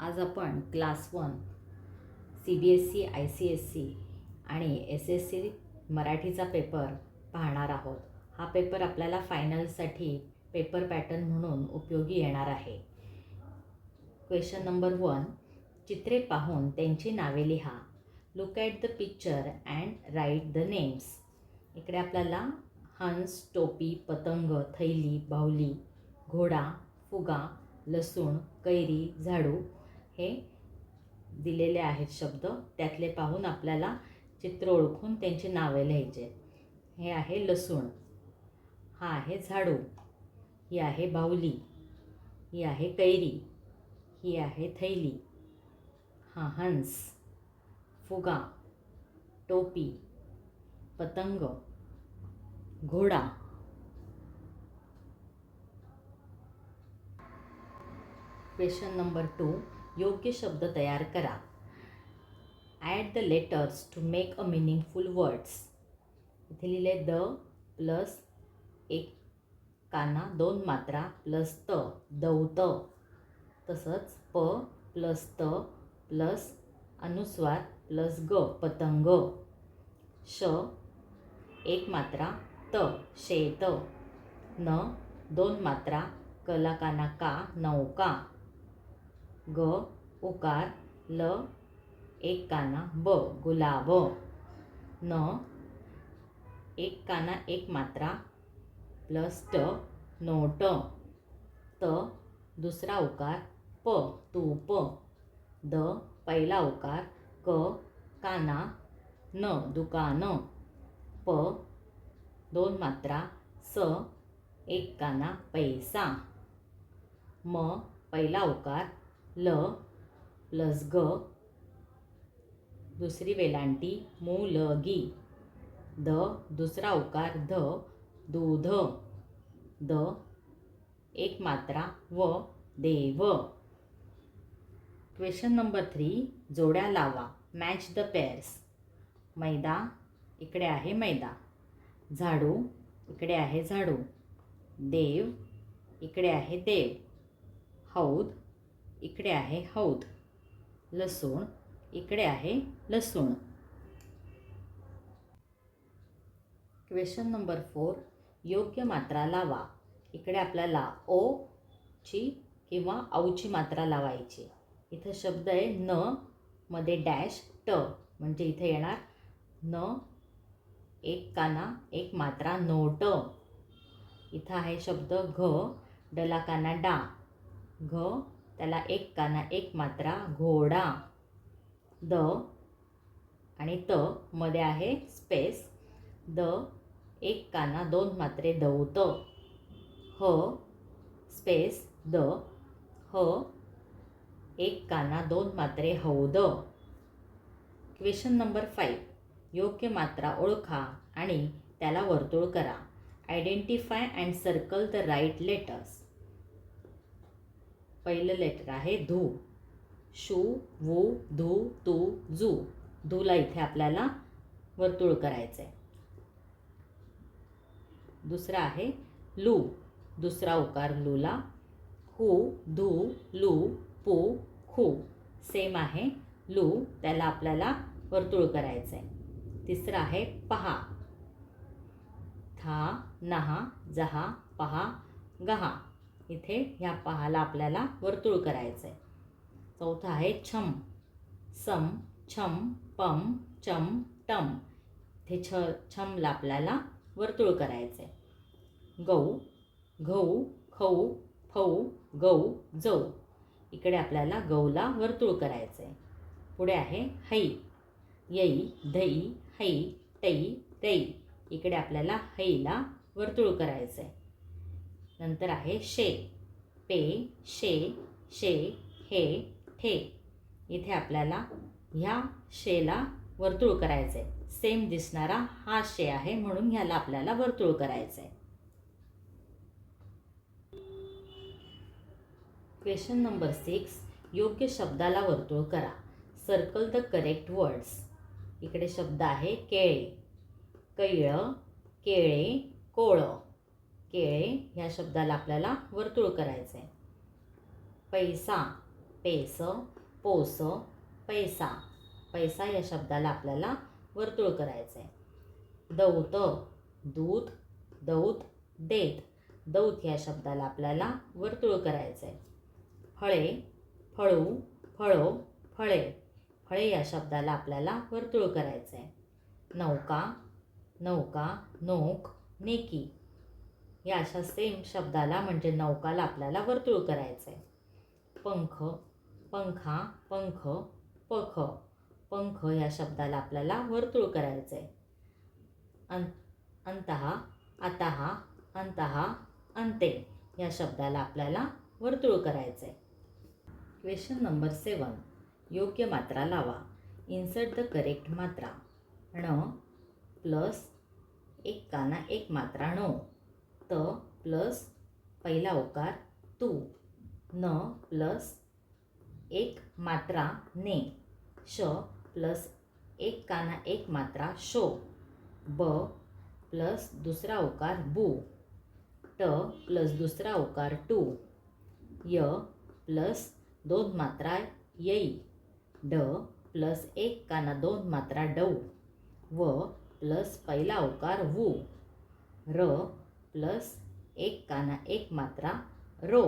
आज आपण class one C B S C I C S C आणि S S C मराठीचा paper पाहणार आहोत. हा पेपर आपल्याला फायनलसाठी पेपर पॅटर्न म्हणून उपयोगी येणार आहे. क्वेश्चन नंबर वन चित्रे पाहून त्यांची नावे लिहा. Look at the picture and write the names इकडे आपल्याला हंस टोपी पतंग थैली बाहुली घोडा फुगा लसूण कैरी झाडू हे दिलेले आहेत शब्द. त्यातले पाहून आपल्याला चित्र ओळखून त्यांची नावे लिहायचे. हे आहे लसूण. हा आहे झाडू. ही आहे बाहुली. ही आहे कैरी. ही आहे थैली. हा हंस. फुगा. टोपी. पतंग. घोडा. क्वेश्चन नंबर टू योग्य शब्द तयार करा. Add the letters to make a meaningful words इथे लिहिले द प्लस एक काना दोन मात्रा प्लस त दौत. तसंच प प्लस त प्लस अनुस्वार प्लस ग पतंग. श एक मात्रा त शेत. न दोन मात्रा कला काना का नौका. ग उकार ल एक काना ब गुलाब. न एक काना एक मात्रा प्लस ट नोट. त दुसरा उकार प तूप. द पहिला उकार क काना न दुकान. प दोन मात्रा स एक काना पैसा. म पहिला उकार ल प्लस ग दुसरी वेलांटी मुलगी द दुसरा उकार ध दूध द एक मात्रा व देव. क्वेश्चन नंबर थ्री जोड्या लावा मॅच द पेअर्स मैदा इकडे आहे मैदा. झाडू इकडे आहे झाडू. देव इकडे आहे देव. हौद इकडे आहे हौद. लसूण. इकडे आहे लसूण. क्वेश्चन नंबर फोर योग्य मात्रा लावा. इकडे आपल्याला ओ ची किंवा औची मात्रा लावायची. इथं शब्द आहे न मध्ये डॅश ट. म्हणजे इथे येणार न एक काना एक मात्रा नोट. इथं आहे शब्द घ डला काना डा. घ त्याला एक काना एक मात्रा घोडा द आणि त मध्ये आहे स्पेस. द एक काना दोन मात्रे दौत ह स्पेस द ह एक काना दोन मात्रे हौद क्वेश्चन नंबर फाईव्ह. योग्य मात्रा ओळखा आणि त्याला वर्तुळ करा. Identify and circle the right letters. पहिलं लेटर आहे धू. शू वू धू तू जू. धूला इथे आपल्याला वर्तुळ करायचं आहे दुसरा आहे लू. दुसरा उकार लूला. हू धू लू पू खू. सेम आहे लू त्याला आपल्याला वर्तुळ करायचं आहे तिसरं आहे पहा. था नहा जहा पहा गहा. इथे ह्या पहाला आपल्याला वर्तुळ करायचं आहे चौथा आहे छम. सम छम पम चम टम. इथे छ छमला आपल्याला वर्तुळ करायचं आहे गऊ घऊ खऊ फऊ गऊ जऊ इकडे आपल्याला गऊला वर्तुळ करायचं आहे पुढे आहे हई. यई धई हई टई रई इकडे आपल्याला हैला वर्तुळ करायचं आहे नंतर आहे शे. पे शे शे हे ठे इथे आपल्याला ह्या शेला वर्तुळ करायचं आहे सेम दिसणारा हा शे आहे म्हणून ह्याला आपल्याला वर्तुळ करायचं आहे क्वेश्चन नंबर सिक्स योग्य शब्दाला वर्तुळ करा. सर्कल द करेक्ट वर्ड्स इकडे शब्द आहे केळे. कैळ केळे कोळं. केळे ह्या शब्दाला आपल्याला वर्तुळ करायचं आहे पैसा पेस पोस पैसा. पैसा या शब्दाला आपल्याला वर्तुळ करायचं आहे दौत दूत दौत देत. दौत या शब्दाला आपल्याला वर्तुळ करायचं आहे फळे फळू फळो फळे. फळे या शब्दाला आपल्याला वर्तुळ करायचं आहे नौका नौका नोक नेकी. या अशा सेम शब्दाला म्हणजे नौकाला आपल्याला वर्तुळ करायचं आहे पंख पंखा पंख पख पंख या शब्दाला आपल्याला वर्तुळ करायचं आहे अं अंतहा आताहा अंतहा अंते या शब्दाला आपल्याला वर्तुळ करायचं आहे क्वेश्चन नंबर सेवन योग्य मात्रा लावा. इन्सर्ट द करेक्ट मात्रा. ण प्लस एक काना एक मात्रा णव त प्लस पहिला ओकार तू. न प्लस एक मात्रा ने. श प्लस एक काना एक मात्रा शो. ब प्लस दुसरा ओकार बू. ट प्लस दुसरा ओकार टू. य प्लस दोन मात्रा येई. ड प्लस एक काना दोन मात्रा डऊ. व प्लस पहिला ओकार वू. र प्लस एक काना एक मात्रा रो